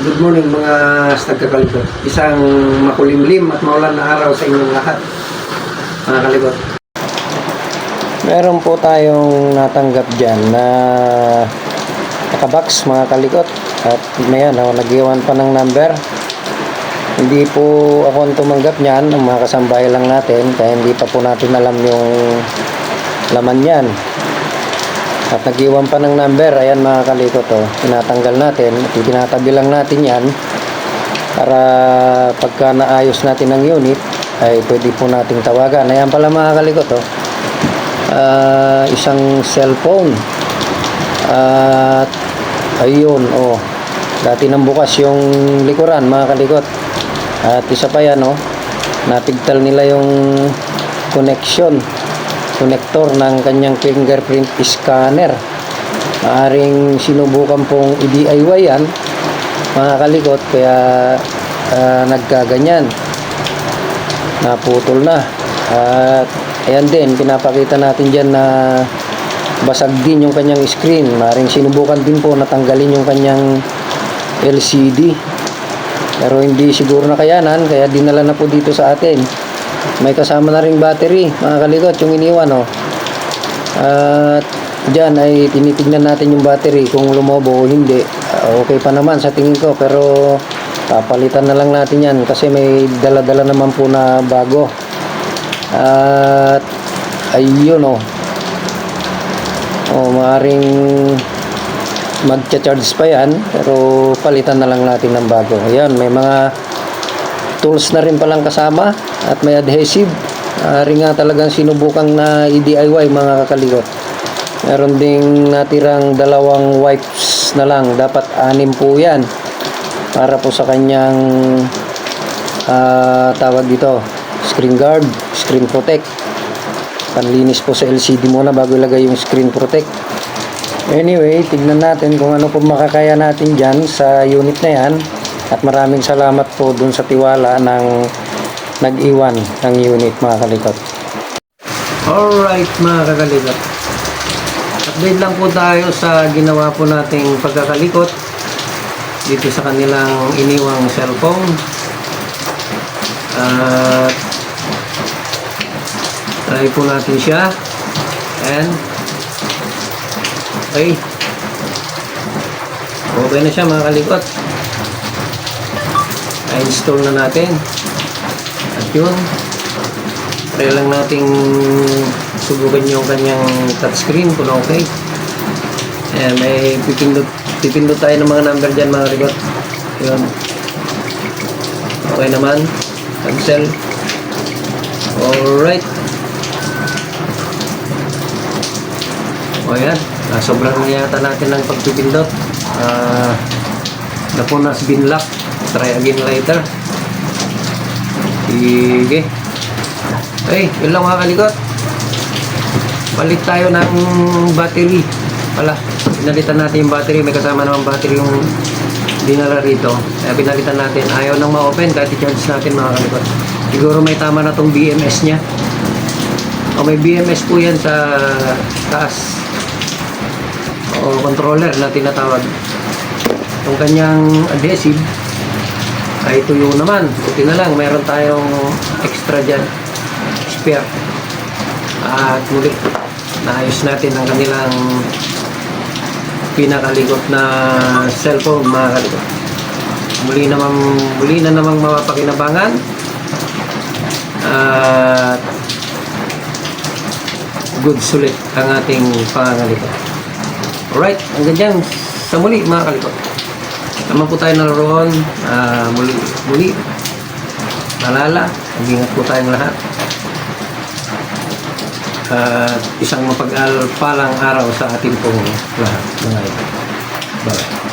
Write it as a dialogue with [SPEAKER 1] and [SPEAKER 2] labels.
[SPEAKER 1] Good morning mga stagkakalibot. Isang makulimlim at maulan na araw sa inyong lahat. Mga kalibot.
[SPEAKER 2] Meron po tayong natanggap dyan na nakabox mga kalikot at may ano, nag-iwan pa ng number. Hindi po ako ang tumanggap niyan, mga kasambahay lang natin kaya hindi pa po natin alam yung laman niyan. At nag-iwan pa ng number, ayan mga kalikot oh, tinatanggal natin. At tinatabi lang natin yan para pagka naayos natin ang unit ay pwede po nating tawagan. Ayan pala mga kalikot oh ah, isang cellphone. At ayun oh. Dati nang bukas yung likuran mga kalikot at isa pa yan oh. Napigtal nila yung connection connector ng kanyang fingerprint scanner. Maaring sinubukan pong i-DIY yan mga kalikot kaya ah, nagkaganyan. Naputol na. At ayan din pinapakita natin dyan na basag din yung kanyang screen. Maring sinubukan din po natanggalin yung kanyang LCD pero hindi siguro nakayanan kaya dinala na po dito sa atin may kasama na ring battery mga kalikot yung iniwan oh. at dyan ay tinitignan natin yung battery kung lumobo o hindi Ah, okay pa naman sa tingin ko pero papalitan na lang natin yan kasi may dala-dala naman po na bago at ayun oh. Oh, maaring magcha-charge pa yan pero palitan na lang natin ng bago. Ayan, may mga tools na rin palang kasama at may adhesive. Maaari nga talagang sinubukang na i-DIY mga kakalikot. Meron ding natirang dalawang wipes na lang. Dapat anim po yan para po sa kanyang ah, tawag dito screen guard, screen protect panlinis po sa LCD muna bago ilagay yung screen protect anyway, tignan natin kung ano po makakaya natin dyan sa unit na yan at maraming salamat po dun sa tiwala ng nag-iwan ng unit mga kalikot
[SPEAKER 1] Alright mga kakalibot. Update lang po tayo sa ginawa po nating pagkakalikot dito sa kanilang iniwang cellphone. At try po natin siya. And okay. Okay na siya mga kalikot. Na-install na natin. At yun, try lang nating subukan yung kanyang touchscreen kung okay. Ayan, may pipindot, pipindot tayo ng mga number dyan mga kalikot. Yun. Okay naman. Cancel. Alright. O yan. Ah, sobrang na yata natin ng pagpipindot. Ah, na po na bin lock. Try again later. Sige. Ay, yun lang mga kalikot. Balik tayo ng battery. Wala, pinalitan natin yung battery. May kasama naman battery yung dinala rito. Kaya pinalitan natin. Ayaw nang ma-open kahit i-charge natin mga kalikot. Siguro may tama na tong BMS niya. O may BMS po yan sa taas. O controller na tinatawag. Yung kanyang adhesive ay tuyo naman. Buti na lang, mayroon tayong extra dyan. Spare. At muli, naayos natin ang kanilang pinakalikot na cellphone mga kalikot. Muli namang muli na namang mapapakinabangan. At good sulit ang ating pangangalikot. Alright, hanggang dyan sa muli mga kalikot. Tama po tayo naroon. Ah, muli, muli. Nalala. Mag-ingat po tayong lahat. At isang mapag-alpalang araw sa ating pong lahat. Mga ito. Bye.